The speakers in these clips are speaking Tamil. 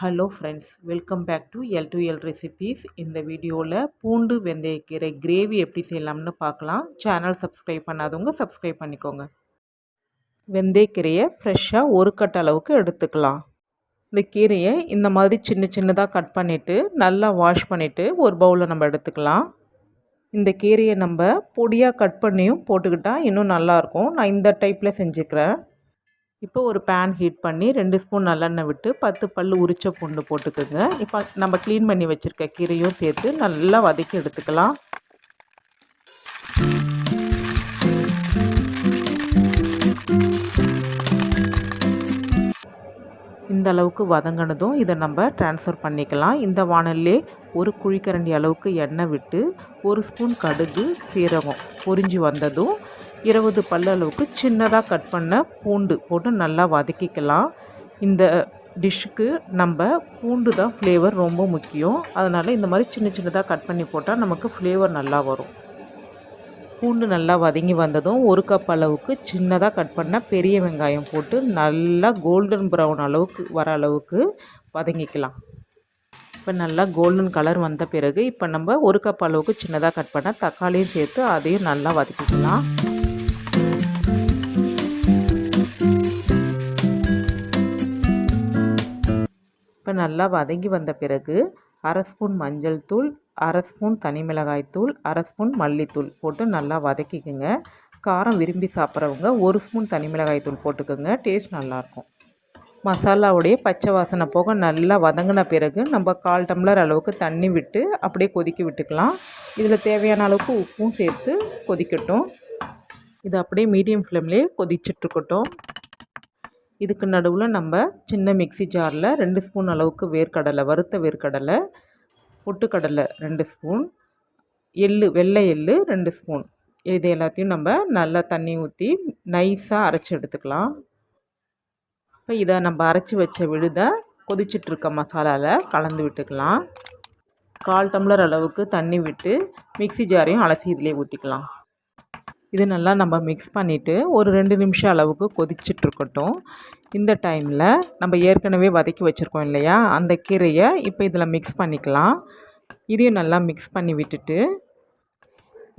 Hello friends welcome back to L to L recipes இந்த வீடியோவில் பூண்டு வெந்தயக்கீரை கிரேவி எப்படி செய்யலாம்னு பார்க்கலாம். சேனல் சப்ஸ்கிரைப் பண்ணாதவங்க சப்ஸ்கிரைப் பண்ணிக்கோங்க. வெந்தயக்கீரையை ஃப்ரெஷ்ஷாக ஒரு கட் அளவுக்கு எடுத்துக்கலாம். இந்த கீரையை இந்த மாதிரி சின்ன சின்னதாக கட் பண்ணிவிட்டு நல்லா வாஷ் பண்ணிவிட்டு ஒரு பவுலில் நம்ம எடுத்துக்கலாம். இந்த கீரையை நம்ம பொடியாக கட் பண்ணியும் போட்டுக்கிட்டால் இன்னும் நல்லாயிருக்கும் நான் இந்த டைப்பில் செஞ்சுக்கிறேன். இப்போ ஒரு பேன் ஹீட் பண்ணி ரெண்டு ஸ்பூன் நல்லெண்ணெய் விட்டு பத்து பல் உரிச்ச பூண்டு போட்டுக்கோங்க. இப்போ நம்ம க்ளீன் பண்ணி வச்சுருக்க கீரையும் சேர்த்து நல்லா வதக்கி எடுத்துக்கலாம். இந்த அளவுக்கு வதங்கினதும் இதை நம்ம ட்ரான்ஸ்ஃபர் பண்ணிக்கலாம். இந்த வானல்லே ஒரு குழிக்கரண்டி அளவுக்கு எண்ணெய் விட்டு ஒரு ஸ்பூன் கடுகு சீரகம் பொரிஞ்சு வந்ததும் இருபது பல்லு அளவுக்கு சின்னதாக கட் பண்ண பூண்டு போட்டு நல்லா வதக்கிக்கலாம். இந்த டிஷ்ஷுக்கு நம்ம பூண்டு தான் ஃப்ளேவர் ரொம்ப முக்கியம். அதனால் இந்த மாதிரி சின்ன சின்னதாக கட் பண்ணி போட்டால் நமக்கு ஃப்ளேவர் நல்லா வரும். பூண்டு நல்லா வதங்கி வந்ததும் ஒரு கப் அளவுக்கு சின்னதாக கட் பண்ண பெரிய வெங்காயம் போட்டு நல்லா கோல்டன் ப்ரௌன் அளவுக்கு வர அளவுக்கு வதங்கிக்கலாம். இப்போ நல்லா கோல்டன் கலர் வந்த பிறகு இப்போ நம்ம ஒரு கப் அளவுக்கு சின்னதாக கட் பண்ண தக்காளியும் சேர்த்து அதையும் நல்லா வதக்கிக்கலாம். இப்போ நல்லா வதங்கி வந்த பிறகு அரை ஸ்பூன் மஞ்சள் தூள் அரை ஸ்பூன் தனி மிளகாய் தூள் அரை ஸ்பூன் மல்லித்தூள் போட்டு நல்லா வதக்கிக்கோங்க. காரம் விரும்பி சாப்பிட்றவங்க ஒரு ஸ்பூன் தனி மிளகாய் தூள் போட்டுக்கோங்க டேஸ்ட் நல்லாயிருக்கும் மசாலாவுடைய பச்சை வாசனை போக நல்லா வதங்கின பிறகு நம்ம கால் டம்ளர் அளவுக்கு தண்ணி விட்டு அப்படியே கொதிக்க விட்டுக்கலாம். இதில் தேவையான அளவுக்கு உப்பும் சேர்த்து கொதிக்கட்டும். இது அப்படியே மீடியம் ஃப்ளேம்லேயே கொதிச்சிட்ருக்கட்டும் இதுக்கு நடுவில் நம்ம சின்ன மிக்சி ஜாரில் ரெண்டு ஸ்பூன் அளவுக்கு வேர்க்கடலை வறுத்த வேர்க்கடலை பொட்டுக்கடலை ரெண்டு ஸ்பூன் எள்ளு வெள்ளை எள்ளு ரெண்டு ஸ்பூன். இது எல்லாத்தையும் நம்ம நல்லா தண்ணி ஊற்றி நைஸாக அரைச்சி எடுத்துக்கலாம். இப்போ இதை நம்ம அரைச்சி வச்ச விழுதை கொதிச்சிட்ருக்க மசாலாவில் கலந்து விட்டுக்கலாம். கால் டம்ளர் அளவுக்கு தண்ணி விட்டு மிக்சி ஜாரையும் அலசி இதிலே ஊற்றிக்கலாம் இது நல்லா நம்ம மிக்ஸ் பண்ணிவிட்டு ஒரு ரெண்டு நிமிஷம் அளவுக்கு கொதிச்சிட்ருக்கட்டும். இந்த டைமில் நம்ம ஏற்கனவே வதக்கி வச்சுருக்கோம் இல்லையா? அந்த கீரையை இப்போ இதில் மிக்ஸ் பண்ணிக்கலாம். இதையும் நல்லா மிக்ஸ் பண்ணி விட்டுட்டு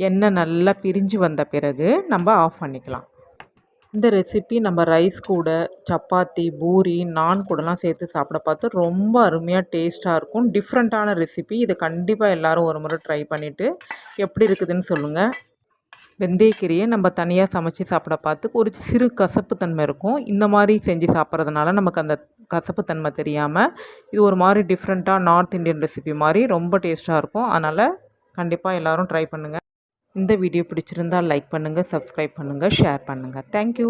எண்ணெய் நல்லா பிரிஞ்சு வந்த பிறகு நம்ம ஆஃப் பண்ணிக்கலாம். இந்த ரெசிபி நம்ம ரைஸ் கூட சப்பாத்தி பூரி நான் கூடலாம் சேர்த்து சாப்பிட பார்த்து ரொம்ப அருமையாக டேஸ்ட்டாக இருக்கும். டிஃப்ரெண்ட்டான ரெசிபி இதை கண்டிப்பாக எல்லோரும் ஒரு முறை ட்ரை பண்ணிவிட்டு எப்படி இருக்குதுன்னு சொல்லுங்கள் வெந்தயக்கீரையை நம்ம தனியாக சமைச்சி சாப்பிட பார்த்து ஒரு சிறு கசப்பு தன்மை இருக்கும். இந்த மாதிரி செஞ்சு சாப்பிட்றதுனால நமக்கு அந்த கசப்பு தன்மை தெரியாமல் இது ஒரு மாதிரி டிஃப்ரெண்ட்டாக நார்த் இந்தியன் ரெசிபி மாதிரி ரொம்ப டேஸ்ட்டாக இருக்கும். அதனால் கண்டிப்பாக எல்லோரும் ட்ரை பண்ணுங்கள் இந்த வீடியோ பிடிச்சிருந்தால் லைக் பண்ணுங்கள் சப்ஸ்கிரைப் பண்ணுங்கள் ஷேர் பண்ணுங்கள் தேங்க்யூ